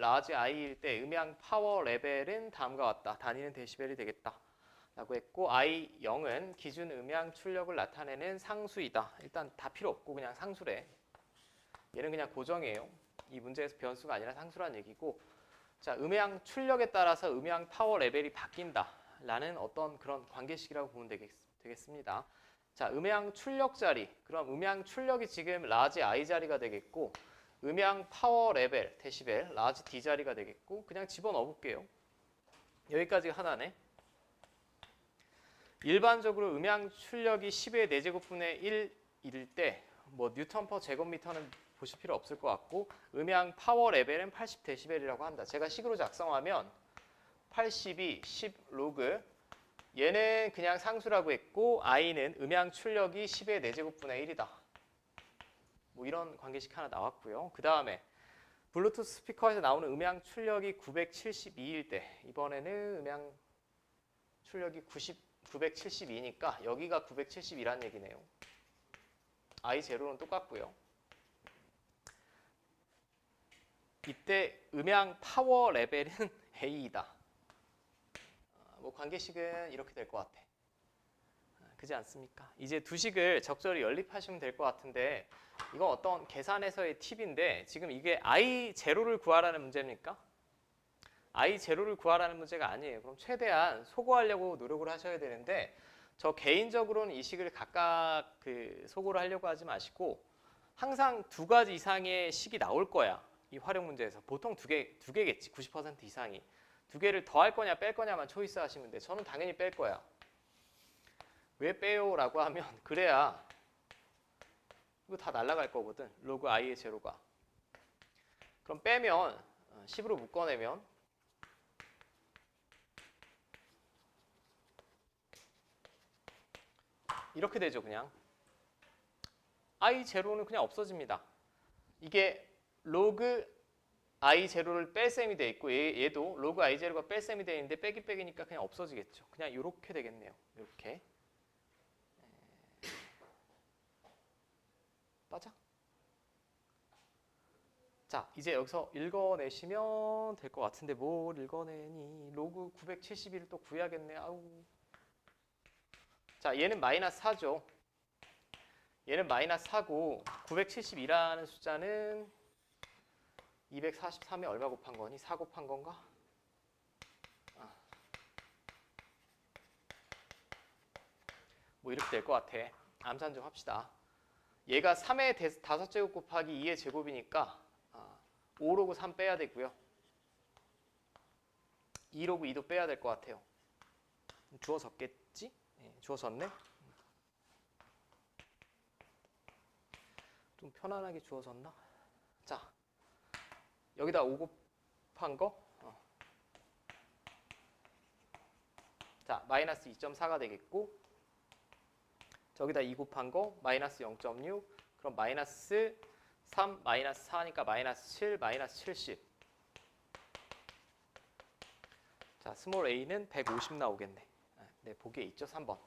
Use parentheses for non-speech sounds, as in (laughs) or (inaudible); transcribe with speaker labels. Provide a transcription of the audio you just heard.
Speaker 1: 라지 i일 때 음향 파워 레벨은 다음과 같다. 다니는 데시벨이 되겠다. 라고 했고 i 0은 기준 음향 출력을 나타내는 상수이다. 일단 다 필요 없고 그냥 상수래. 얘는 그냥 고정이에요. 이 문제에서 변수가 아니라 상수란 얘기고 자, 음향 출력에 따라서 음향 파워 레벨이 바뀐다. 라는 어떤 그런 관계식이라고 보면 되겠, 되겠습니다. 자, 음향 출력 자리. 그럼 음향 출력이 지금 라지 i 자리가 되겠고 음향 파워 레벨, 데시벨, 라지 D 자리가 되겠고 그냥 집어넣어 볼게요. 여기까지가 하나네. 일반적으로 음향 출력이 10의 4제곱분의 1일 때 뭐 뉴턴 퍼 제곱미터는 보실 필요 없을 것 같고 음향 파워 레벨은 80 데시벨이라고 한다. 제가 식으로 작성하면 80이 10 로그 얘는 그냥 상수라고 했고 i는 음향 출력이 10의 4제곱분의 1이다. 뭐 이런 관계식 하나 나왔고요. 그 다음에 블루투스 스피커에서 나오는 음향 출력이 972일 때 이번에는 음향 출력이 90, 972니까 여기가 972란 얘기네요. i 제로는 똑같고요. 이때 음향 파워 레벨은 (laughs) A이다. 아, 뭐 관계식은 이렇게 될 것 같아. 아, 그지 않습니까? 이제 두 식을 적절히 연립하시면 될 것 같은데 이건 어떤 계산에서의 팁인데 지금 이게 i 제로를 구하라는 문제입니까? i 제로를 구하라는 문제가 아니에요. 그럼 최대한 소거하려고 노력을 하셔야 되는데 저 개인적으로는 이 식을 각각 그 소거를 하려고 하지 마시고 항상 두 가지 이상의 식이 나올 거야. 이 활용 문제에서 보통 두 개 두 개겠지. 90% 이상이. 두 개를 더할 거냐 뺄 거냐만 초이스 하시면 돼. 저는 당연히 뺄 거야. 왜 빼요 라고 하면 그래야 이거 다 날아갈 거거든. 로그 i의 제로가. 그럼 빼면 10으로 묶어내면 이렇게 되죠, 그냥. i 제로는 그냥 없어집니다. 이게 로그 i 제로를 뺄 셈이 돼 있고 얘, 얘도 로그 i 제로가 뺄 셈이 돼 있는데 빼기 빼기니까 그냥 없어지겠죠. 그냥 이렇게 되겠네요. 이렇게. 맞아? 자, 이제 여기서 읽어내시면 될 것 같은데 뭘 읽어내니? 로그 971을 또 구해야겠네. 아우. 자, 얘는 마이너스 4죠. 얘는 마이너스 4고 972라는 숫자는 243에 얼마 곱한 거니? 4 곱한 건가? 아. 뭐 이렇게 될 것 같아. 암산 좀 합시다. 얘가 3의 5제곱 곱하기 2의 제곱이니까 5로그 3 빼야 되고요. 2로그 2도 빼야 될 것 같아요. 주어졌겠지? 네, 주어졌네. 좀 편안하게 주어졌나? 자, 여기다 5 곱한 거. 어. 자, 마이너스 2.4가 되겠고 저기다 2 곱한 거 마이너스 0.6 그럼 마이너스 3 마이너스 4니까 마이너스 7 마이너스 70 자, 스몰 a는 150 나오겠네. 네, 보기에 있죠. 3번.